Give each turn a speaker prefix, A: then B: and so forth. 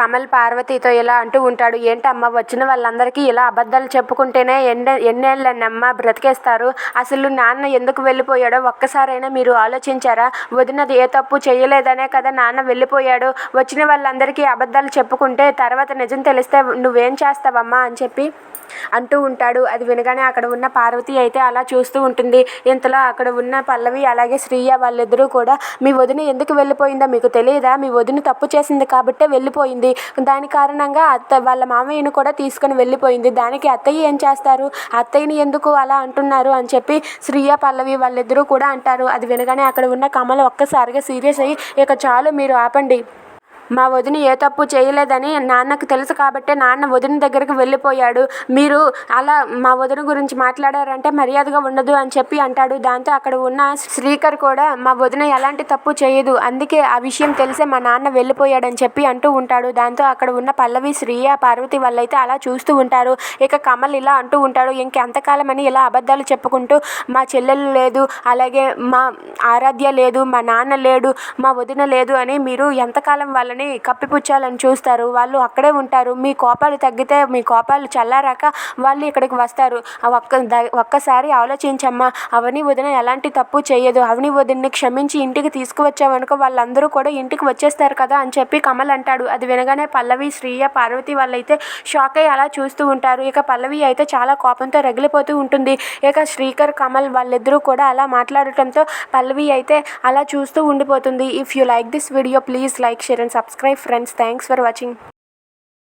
A: కమల్ పార్వతితో ఇలా అంటూ ఉంటాడు ఏంటమ్మా వచ్చిన వాళ్ళందరికీ ఇలా అబద్ధాలు చెప్పుకుంటేనే ఎన్ని ఎన్నేళ్ళన్నమ్మా బ్రతికేస్తారు? అసలు నాన్న ఎందుకు వెళ్ళిపోయాడో ఒక్కసారైనా మీరు ఆలోచించారా? వదినది ఏ తప్పు చేయలేదనే కదా నాన్న వెళ్ళిపోయాడు. వచ్చిన వాళ్ళందరికీ అబద్ధాలు చెప్పుకుంటే తర్వాత నిజం తెలిస్తే నువ్వేం చేస్తావమ్మా? అని చెప్పి అంటూ ఉంటాడు. అది వినగానే అక్కడ ఉన్న పార్వతి అయితే అలా చూస్తూ ఉంటుంది. ఇంతలో అక్కడ ఉన్న పల్లవి అలాగే శ్రీయ వాళ్ళిద్దరూ కూడా మీ వదిన ఎందుకు వెళ్ళిపోయిందో మీకు తెలియదా మీ వదిన తప్పు చేసింది కాబట్టే వెళ్ళిపోయింది. దాని కారణంగా అత్త వాళ్ళ మామయ్యను కూడా తీసుకొని వెళ్ళిపోయింది. దానికి అత్తయ్య ఏం చేస్తారు? అత్తయ్యని ఎందుకు అలా అంటున్నారు అని చెప్పి శ్రీయ పల్లవి వాళ్ళిద్దరూ కూడా అంటారు. అది వినగానే అక్కడ ఉన్న కమల ఒక్కసారిగా సీరియస్ అయ్యి ఇక చాలు మీరు ఆపండి. మా వదిన ఏ తప్పు చేయలేదని నాన్నకు తెలుసు కాబట్టే నాన్న వదిన దగ్గరికి వెళ్ళిపోయాడు. మీరు అలా మా వదిన గురించి మాట్లాడారంటే మర్యాదగా ఉండదు అని చెప్పి అంటాడు. దాంతో అక్కడ ఉన్న శ్రీకర్ కూడా మా వదిన ఎలాంటి తప్పు చేయదు. అందుకే ఆ విషయం తెలిసే మా నాన్న వెళ్ళిపోయాడని చెప్పి అంటూ ఉంటాడు. దాంతో అక్కడ ఉన్న పల్లవి శ్రీయ పార్వతి వాళ్ళైతే అలా చూస్తూ ఉంటారు. ఇక కమల్ ఇలా అంటూ ఉంటాడు ఇంకెంతకాలం అని ఇలా అబద్ధాలు చెప్పుకుంటూ మా చెల్లెలు లేదు. అలాగే మా ఆరాధ్య లేదు. మా నాన్న లేడు. మా వదిన లేదు అని మీరు ఎంతకాలం వాళ్ళని కప్పిపుచ్చాలని చూస్తారు. వాళ్ళు అక్కడే ఉంటారు. మీ కోపాలు తగ్గితే మీ కోపాలు చల్లారాక వాళ్ళు ఇక్కడికి వస్తారు. ఒక్క ఒక్కసారి ఆలోచించమ్మా. అవని వదిన ఎలాంటి తప్పు చేయదు అవని వదిన్ని క్షమించి ఇంటికి తీసుకువచ్చావనుకో వాళ్ళందరూ కూడా ఇంటికి వచ్చేస్తారు కదా అని చెప్పి కమల్ అంటాడు. అది వినగానే పల్లవి శ్రీయ పార్వతి వాళ్ళైతే షాక్ అయ్యి అలా చూస్తూ ఉంటారు. ఇక పల్లవి అయితే చాలా కోపంతో రగిలిపోతూ ఉంటుంది. ఇక శ్రీకర్ కమల్ వాళ్ళిద్దరూ కూడా అలా మాట్లాడటంతో పల్లవి అయితే అలా చూస్తూ ఉండిపోతుంది. If you like this video please like share and subscribe subscribe friends. Thanks for watching.